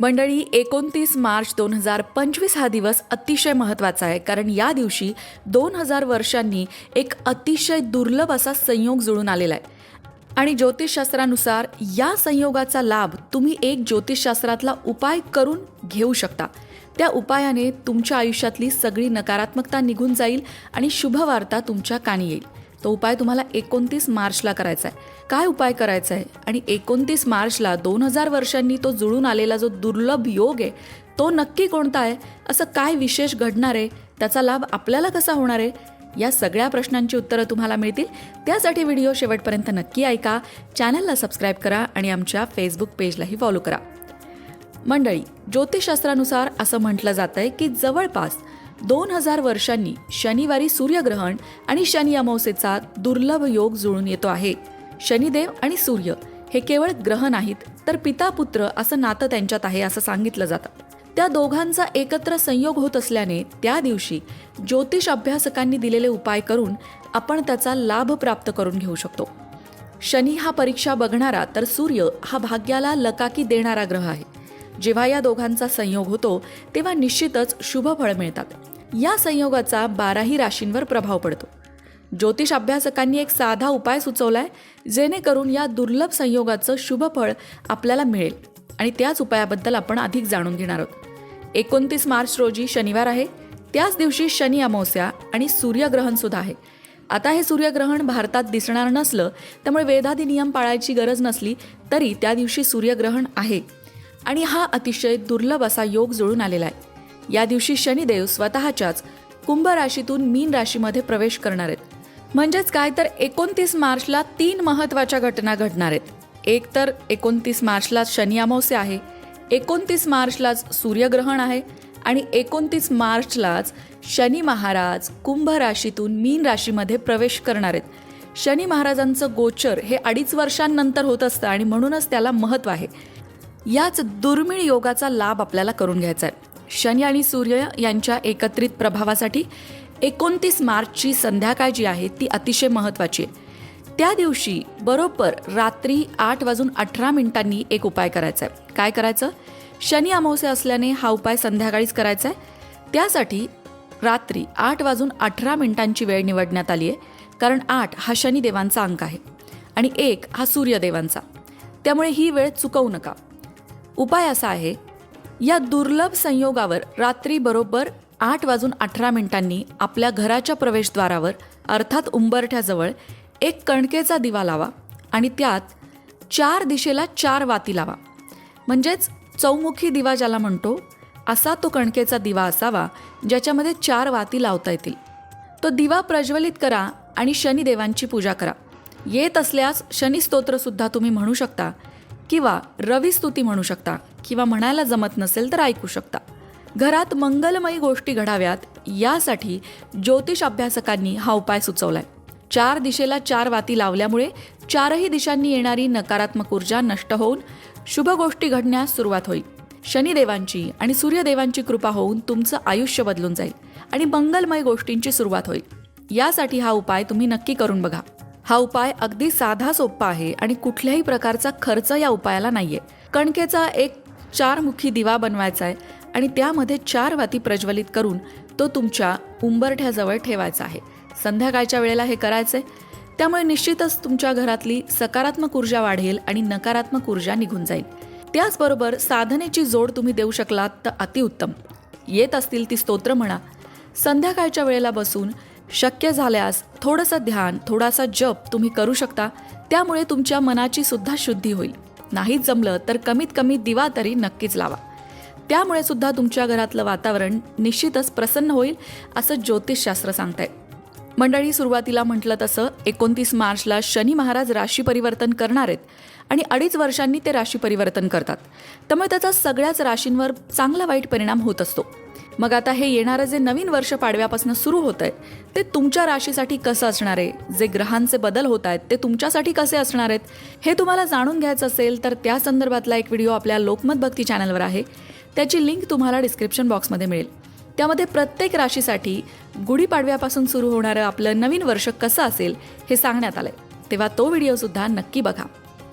मंडळी एकोणतीस मार्च दोन हजार पंचवीस हा दिवस अतिशय महत्त्वाचा आहे कारण या दिवशी दोन हजार वर्षांनी एक अतिशय दुर्लभ असा संयोग जुळून आलेला आहे. आणि ज्योतिषशास्त्रानुसार या संयोगाचा लाभ तुम्ही एक ज्योतिषशास्त्रातला उपाय करून घेऊ शकता. त्या उपायाने तुमच्या आयुष्यातली सगळी नकारात्मकता निघून जाईल आणि शुभवार्ता तुमच्या कानी येईल. तो उपाय तुम्हाला एकोणतीस मार्चला करायचा आहे काय उपाय करायचा आहे आणि एकोणतीस मार्चला दोन हजार वर्षांनी तो जुळून आलेला जो दुर्लभ योग आहे तो नक्की कोणता आहे? असं काय विशेष घडणार आहे? त्याचा लाभ आपल्याला कसा होणार आहे? या सगळ्या प्रश्नांची उत्तरं तुम्हाला मिळतील. त्यासाठी व्हिडिओ शेवटपर्यंत नक्की ऐका. चॅनलला सबस्क्राईब करा आणि आमच्या फेसबुक पेजलाही फॉलो करा. मंडळी ज्योतिषशास्त्रानुसार असं म्हटलं जात आहे की जवळपास दोन हजार वर्षांनी शनिवारी सूर्यग्रहण आणि शनी अमावस्येचा दुर्लभ योग जुळून येतो आहे. शनिदेव आणि सूर्य हे केवळ ग्रह नाहीत तर पिता पुत्र असं नातं त्यांच्यात आहे असं सांगितलं जातं. त्या दोघांचा एकत्र संयोग होत असल्याने त्या दिवशी ज्योतिष अभ्यासकांनी दिलेले उपाय करून आपण त्याचा लाभ प्राप्त करून घेऊ शकतो. शनी हा परीक्षा बघणारा तर सूर्य हा भाग्याला लकाकी देणारा ग्रह आहे. जेव्हा या दोघांचा संयोग होतो तेव्हा निश्चितच शुभ फळ मिळतात. या संयोगाचा बाराही राशींवर प्रभाव पडतो. ज्योतिष अभ्यासकांनी एक साधा उपाय सुचवलाय जेणेकरून या दुर्लभ संयोगाचं शुभ फळ आपल्याला मिळेल. आणि त्याच उपायाबद्दल आपण अधिक जाणून घेणार आहोत. एकोणतीस मार्च रोजी शनिवार आहे. त्याच दिवशी शनी अमावस्या आणि सूर्यग्रहण सुद्धा आहे. आता हे सूर्यग्रहण भारतात दिसणार नसलं त्यामुळे वेदादी नियम पाळायची गरज नसली तरी त्या दिवशी सूर्यग्रहण आहे. आणि हा अतिशय दुर्लभ असा योग जुळून आलेला आहे. या दिवशी शनिदेव स्वतःच्याच कुंभ राशीतून मीन राशीमध्ये प्रवेश करणार आहेत. म्हणजेच काय तर एकोणतीस मार्चला तीन महत्त्वाच्या घटना घडणार आहेत. एक तर एकोणतीस मार्चला शनी अमावस्या आहे एकोणतीस मार्चलाच सूर्यग्रहण आहे आणि एकोणतीस मार्चलाच शनी महाराज कुंभ राशीतून मीन राशीमध्ये प्रवेश करणार आहेत. शनी महाराजांचं गोचर हे अडीच वर्षांनंतर होत असतं आणि म्हणूनच त्याला महत्त्व आहे. याच दुर्मिळ योगाचा लाभ आपल्याला करून घ्यायचा आहे. शनी आणि सूर्य यांच्या एकत्रित प्रभावासाठी एकोणतीस मार्चची संध्याकाळ जी आहे ती अतिशय महत्त्वाची आहे. त्या दिवशी बरोबर रात्री आठ वाजून अठरा मिनिटांनी एक उपाय करायचा आहे. काय करायचं? शनी अमावस्या असल्याने हा उपाय संध्याकाळीच करायचा आहे. त्यासाठी रात्री आठ वाजून अठरा मिनिटांची वेळ निवडण्यात आली आहे. कारण आठ हा शनिदेवांचा अंक आहे आणि एक हा सूर्यदेवांचा. त्यामुळे ही वेळ चुकवू नका. उपाय असा आहे या दुर्लभ संयोगावर रात्री बरोबर आठ वाजून अठरा मिनिटांनी आपल्या घराच्या प्रवेशद्वारावर अर्थात उंबरठ्याजवळ एक कणकेचा दिवा लावा आणि त्यात चार दिशेला चार वाती लावा. म्हणजेच चौमुखी दिवा ज्याला म्हणतो असा तो कणकेचा दिवा असावा ज्याच्यामध्ये चार वाती लावता येतील. तो दिवा प्रज्वलित करा आणि शनिदेवांची पूजा करा. येत असल्यास शनिस्तोत्रसुद्धा तुम्ही म्हणू शकता किंवा रविस्तुती म्हणू शकता किंवा म्हणायला जमत नसेल तर ऐकू शकता. घरात मंगलमयी गोष्टी घडाव्यात यासाठी ज्योतिष अभ्यासकांनी हा उपाय सुचवलाय. चार दिशेला चार वाती लावल्यामुळे चारही दिशांनी येणारी नकारात्मक ऊर्जा नष्ट होऊन शुभ गोष्टी घडण्यास सुरुवात होईल. शनिदेवांची आणि सूर्यदेवांची कृपा होऊन तुमचं आयुष्य बदलून जाईल आणि मंगलमय गोष्टींची सुरुवात होईल. यासाठी हा उपाय तुम्ही नक्की करून बघा. हा उपाय अगदी साधा सोपा आहे आणि कुठल्याही प्रकारचा खर्च या उपायाला नाहीये. कणकेचा एक चारमुखी दिवा बनवायचा आहे आणि त्यामध्ये चार वाती प्रज्वलित करून तो तुमच्या उंबरठ्याजवळ ठेवायचा आहे. संध्याकाळच्या वेळेला हे करायचंय. त्यामुळे निश्चितच तुमच्या घरातली सकारात्मक ऊर्जा वाढेल आणि नकारात्मक ऊर्जा निघून जाईल. त्याचबरोबर साधनेची जोड तुम्ही देऊ शकलात तर अतिउत्तम. येत असतील ती स्तोत्र म्हणा संध्याकाळच्या वेळेला बसून शक्य झाल्यास थोडंसं ध्यान थोडासा जप तुम्ही करू शकता. त्यामुळे तुमच्या मनाची सुद्धा शुद्धी होईल. नाहीच जमलं तर कमीत कमी दिवा तरी नक्कीच लावा. त्यामुळे सुद्धा तुमच्या घरातलं वातावरण निश्चितच प्रसन्न होईल असं ज्योतिषशास्त्र सांगतंय. मंडळी सुरुवातीला म्हटलं तसं एकोणतीस मार्चला शनी महाराज राशी परिवर्तन करणार आहेत आणि अडीच वर्षांनी ते राशी परिवर्तन करतात. त्यामुळे त्याचा सगळ्याच राशींवर चांगला वाईट परिणाम होत असतो. मग आता हे येणारं जे नवीन वर्ष पाडव्यापासून सुरू होत आहे ते तुमच्या राशीसाठी कसं असणार आहे? जे ग्रहांचे बदल होत आहेत ते तुमच्यासाठी कसे असणार आहेत? हे तुम्हाला जाणून घ्यायचं असेल तर त्या संदर्भातला एक व्हिडिओ आपल्या लोकमत भक्ती चॅनलवर आहे. त्याची लिंक तुम्हाला डिस्क्रिप्शन बॉक्समध्ये मिळेल. त्यामध्ये प्रत्येक राशीसाठी गुढीपाडव्यापासून सुरू होणारं आपलं नवीन वर्ष कसं असेल हे सांगण्यात आलंय. तेव्हा तो व्हिडिओ सुद्धा नक्की बघा.